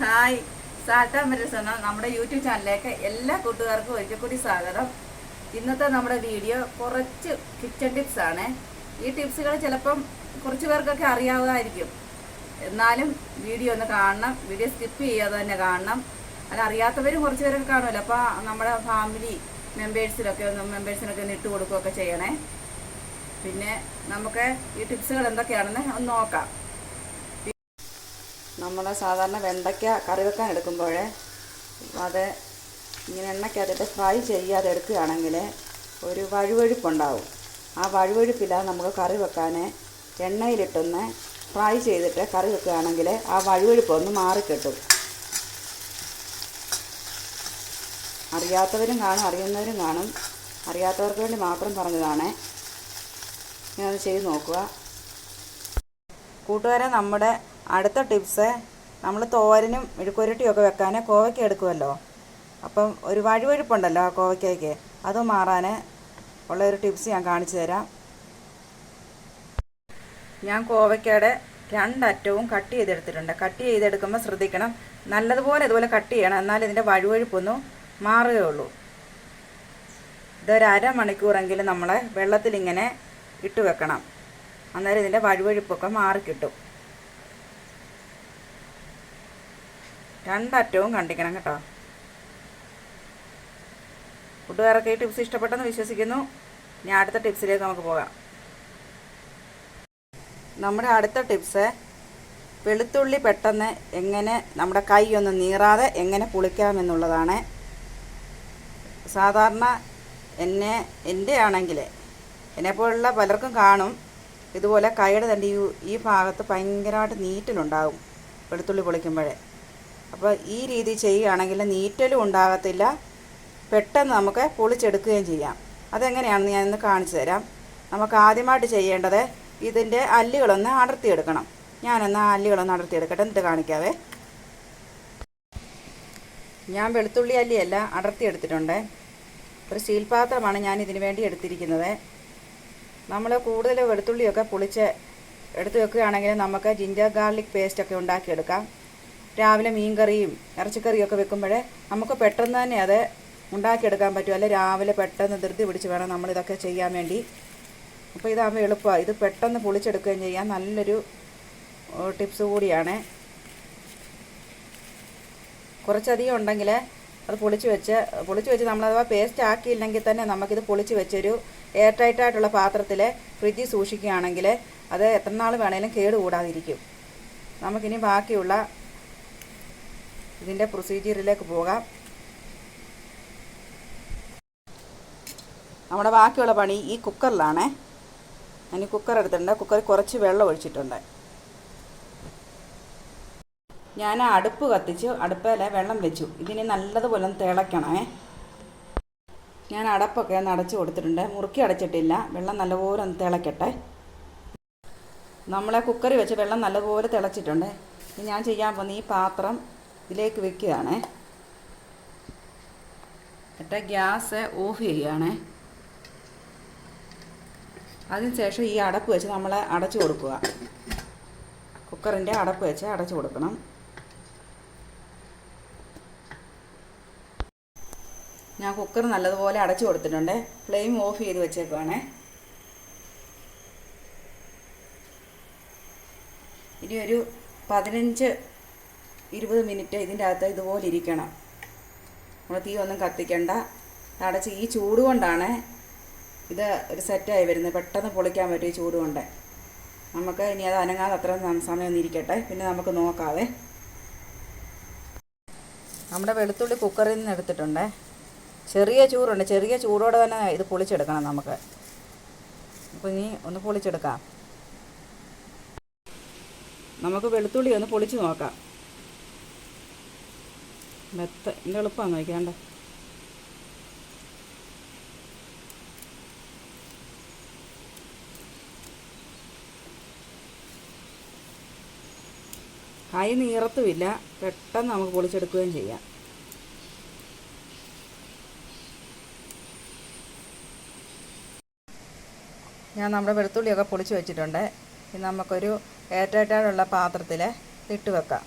Hi. സാട്ട മെരസ് എന്ന നമ്മുടെ YouTube ചാനലിലേക്ക് എല്ലാ കൂട്ടുകാർക്കും ഒരിക്കൽ കൂടി സ്വാഗതം. ഇന്നത്തെ നമ്മുടെ വീഡിയോ കുറച്ച് കിച്ചൺ ടിപ്സ് ആണ്. ഈ ടിപ്സുകൾ ചിലപ്പം കുറച്ച് പേർക്കൊക്കെ അറിയാവുന്നതായിരിക്കും. എന്നാലും വീഡിയോ ഒന്ന് കാണണം. വീഡിയോ സ്കിപ്പ് ചെയ്യാതെ തന്നെ കാണണം. അത് അറിയാത്തവരും കുറച്ച് പേരൊക്കെ കാണുമല്ലോ. അപ്പോൾ നമ്മുടെ ഫാമിലി മെമ്പേഴ്സിലൊക്കെ ഒന്ന് മെമ്പേഴ്സിനൊക്കെ ഒന്ന് ഇട്ട് കൊടുക്കുകയൊക്കെ ചെയ്യണേ. പിന്നെ നമുക്ക് ഈ ടിപ്സുകൾ എന്തൊക്കെയാണെന്ന് ഒന്ന് നോക്കാം. നമ്മൾ സാധാരണ വെണ്ടയ്ക്ക കറി വെക്കാൻ എടുക്കുമ്പോൾ അത് ഇങ്ങനെ എണ്ണയ്ക്കകത്തിട്ട് ഫ്രൈ ചെയ്യാതെ എടുക്കുകയാണെങ്കിൽ ഒരു വഴുവഴുപ്പുണ്ടാവും. ആ വഴുവഴുപ്പില്ലാതെ നമുക്ക് കറി വെക്കാൻ എണ്ണയിലിട്ടൊന്ന് ഫ്രൈ ചെയ്തിട്ട് കറി വെക്കുകയാണെങ്കിൽ ആ വഴുവഴുപ്പൊന്ന് മാറിക്കിട്ടും. അറിയാത്തവരും കാണും അറിയുന്നവരും കാണും. അറിയാത്തവർക്ക് വേണ്ടി മാത്രം പറഞ്ഞതാണേ. ഞാനത് ചെയ്ത് നോക്കുക. കൂട്ടുകാരെ നമ്മുടെ അടുത്ത ടിപ്സ് നമ്മൾ തോരനും മെഴുക്കുരട്ടിയൊക്കെ വെക്കാൻ കോവയ്ക്ക എടുക്കുമല്ലോ അപ്പം ഒരു വഴുവഴുപ്പുണ്ടല്ലോ ആ കോവയ്ക്കയ്ക്ക്. അത് മാറാൻ ഉള്ള ഒരു ടിപ്സ് ഞാൻ കാണിച്ചു തരാം. ഞാൻ കോവയ്ക്കയുടെ രണ്ടറ്റവും കട്ട് ചെയ്തെടുത്തിട്ടുണ്ട്. കട്ട് ചെയ്തെടുക്കുമ്പോൾ ശ്രദ്ധിക്കണം. നല്ലതുപോലെ ഇതുപോലെ കട്ട് ചെയ്യണം. എന്നാൽ ഇതിന്റെ വഴുവഴുപ്പൊന്നും മാറുകയുള്ളൂ. ഇതൊരു അരമണിക്കൂറെങ്കിലും നമ്മൾ വെള്ളത്തിലിങ്ങനെ ഇട്ട് വെക്കണം. അന്നേരം ഇതിന്റെ വഴുവഴുപ്പൊക്കെ മാറിക്കിട്ടും. രണ്ടറ്റവും കണ്ടിക്കണം കേട്ടോ. കൂട്ടുകാരൊക്കെ ഈ ടിപ്സ് ഇഷ്ടപ്പെട്ടെന്ന് വിശ്വസിക്കുന്നു. ഇനി അടുത്ത ടിപ്സിലേക്ക് നമുക്ക് പോകാം. നമ്മുടെ അടുത്ത ടിപ്സ് വെളുത്തുള്ളി പെട്ടെന്ന് എങ്ങനെ നമ്മുടെ കൈ ഒന്ന് നീറാതെ എങ്ങനെ പുളിക്കാമെന്നുള്ളതാണ് സാധാരണ എന്നെ എന്റെ ആണെങ്കിൽ എന്നെപ്പോലുള്ള പലർക്കും കാണും. ഇതുപോലെ കൈയുടെ തന്റെ ഈ ഭാഗത്ത് ഭയങ്കരമായിട്ട് നീറ്റലുണ്ടാകും വെളുത്തുള്ളി പൊളിക്കുമ്പോഴേ. അപ്പോൾ ഈ രീതി ചെയ്യുകയാണെങ്കിൽ നീറ്റലും ഉണ്ടാകത്തില്ല. പെട്ടെന്ന് നമുക്ക് പൊളിച്ചെടുക്കുകയും ചെയ്യാം. അതെങ്ങനെയാണെന്ന് ഞാനിന്ന് കാണിച്ചു തരാം. നമുക്ക് ആദ്യമായിട്ട് ചെയ്യേണ്ടത് ഇതിന്റെ അല്ലുകളൊന്ന് അടർത്തിയെടുക്കണം. ഞാനൊന്ന് ആ അല്ലുകളൊന്ന് അടർത്തിയെടുക്കട്ടെ. എന്നിട്ട് കാണിക്കാവേ. ഞാൻ വെളുത്തുള്ളി അല്ലിയല്ല അടർത്തിയെടുത്തിട്ടുണ്ട്. ഒരു സ്റ്റീൽ പാത്രമാണ് ഞാൻ ഇതിന് വേണ്ടി എടുത്തിരിക്കുന്നത്. നമ്മൾ കൂടുതൽ വെളുത്തുള്ളിയൊക്കെ പൊളിച്ച് എടുത്ത് വെക്കുകയാണെങ്കിൽ നമുക്ക് ജിഞ്ചർ ഗാർലിക് പേസ്റ്റൊക്കെ ഉണ്ടാക്കിയെടുക്കാം. രാവിലെ മീൻകറിയും ഇറച്ചിക്കറിയൊക്കെ വെക്കുമ്പോൾ നമുക്ക് പെട്ടെന്ന് തന്നെ അത് ഉണ്ടാക്കിയെടുക്കാൻ പറ്റും. അല്ലെ രാവിലെ പെട്ടെന്ന് ധൃതി പിടിച്ച് വേണം നമ്മളിതൊക്കെ ചെയ്യാൻ വേണ്ടി. അപ്പോൾ ഇതാകുമ്പോൾ എളുപ്പമാണ്. ഇത് പെട്ടെന്ന് പൊളിച്ചെടുക്കുകയും ചെയ്യാൻ നല്ലൊരു ടിപ്സ് കൂടിയാണ്. കുറച്ചധികം ഉണ്ടെങ്കിൽ അത് പൊളിച്ച് വെച്ച് പൊളിച്ച് വെച്ച് നമ്മൾ നമ്മളഥവാ പേസ്റ്റ് ആക്കിയില്ലെങ്കിൽ തന്നെ നമുക്കിത് പൊളിച്ച് വെച്ചൊരു എയർ ടൈറ്റായിട്ടുള്ള പാത്രത്തിൽ ഫ്രിഡ്ജിൽ സൂക്ഷിക്കുകയാണെങ്കിൽ അത് എത്ര നാൾ വേണേലും കേടുകൂടാതിരിക്കും. നമുക്കിനി ബാക്കിയുള്ള ഇതിന്റെ പ്രൊസീജിയറിലേക്ക് പോകാം. നമ്മുടെ ബാക്കിയുള്ള പണി ഈ കുക്കറിലാണേ ഞാൻ കുക്കർ എടുത്തിട്ടുണ്ട്. കുക്കറിൽ കുറച്ച് വെള്ളം ഒഴിച്ചിട്ടുണ്ട്. ഞാൻ അടുപ്പ് കത്തിച്ച്. അടുപ്പിൽ വെള്ളം വെച്ചു. ഇതിനെ നല്ലതുപോലെ ഒന്ന് തിളയ്ക്കണേ ഞാൻ അടപ്പൊക്കെ ഒന്ന് അടച്ച് കൊടുത്തിട്ടുണ്ട്. മുറുക്കി അടച്ചിട്ടില്ല. വെള്ളം നല്ലപോലെ ഒന്ന് തിളയ്ക്കട്ടെ. നമ്മളെ കുക്കറി വെച്ച് വെള്ളം നല്ലപോലെ തിളച്ചിട്ടുണ്ട്. ഞാൻ ചെയ്യാൻ പോകുന്ന ഈ പാത്രം ഇതിലേക്ക് വെക്കുകയാണ്. എന്നിട്ട് ഗ്യാസ് ഓഫ് ചെയ്യുകയാണ്. അതിനുശേഷം ഈ അടപ്പ് വെച്ച് നമ്മൾ അടച്ചു കൊടുക്കുക. കുക്കറിന്റെ അടപ്പ് വെച്ച് അടച്ചു കൊടുക്കണം. ഞാൻ കുക്കർ നല്ലതുപോലെ അടച്ചു കൊടുത്തിട്ടുണ്ട്. ഫ്ലെയിം ഓഫ് ചെയ്ത് വെച്ചേക്കുവാണേ. ഇനി ഒരു പതിനഞ്ച് ഇരുപത് മിനിറ്റ് ഇതിന്റെ അകത്ത് ഇതുപോലെ ഇരിക്കണം. നമ്മൾ തീ ഒന്നും കത്തിക്കണ്ട. അടച്ച് ഈ ചൂട് കൊണ്ടാണ് ഇത് ഒരു സെറ്റായി വരുന്നത്. പെട്ടെന്ന് പൊളിക്കാൻ പറ്റും ഈ ചൂട് കൊണ്ട്. നമുക്ക് ഇനി അത് അനങ്ങാതെ അത്ര സമയം ഒന്ന് ഇരിക്കട്ടെ. പിന്നെ നമുക്ക് നോക്കാവേ. നമ്മുടെ വെളുത്തുള്ളി കുക്കറിൽ നിന്ന് എടുത്തിട്ടുണ്ട്. ചെറിയ ചൂടുണ്ട്. ചെറിയ ചൂടോടെ തന്നെ ഇത് പൊളിച്ചെടുക്കണം നമുക്ക്. അപ്പോൾ ഇനി ഒന്ന് പൊളിച്ചെടുക്കാം. നമുക്ക് വെളുത്തുള്ളി ഒന്ന് പൊളിച്ച് നോക്കാം. മെത്ത എളുപ്പമാണ് നോക്കിയാണ്ട് കൈ നീറത്തുമില്ല. പെട്ടെന്ന് നമുക്ക് പൊളിച്ചെടുക്കുകയും ചെയ്യാം. ഞാൻ നമ്മുടെ വെളുത്തുള്ളിയൊക്കെ പൊളിച്ച് വെച്ചിട്ടുണ്ട്. ഇനി നമുക്കൊരു ഏറ്റേറ്റാടുള്ള പാത്രത്തിൽ ഇട്ട് വെക്കാം.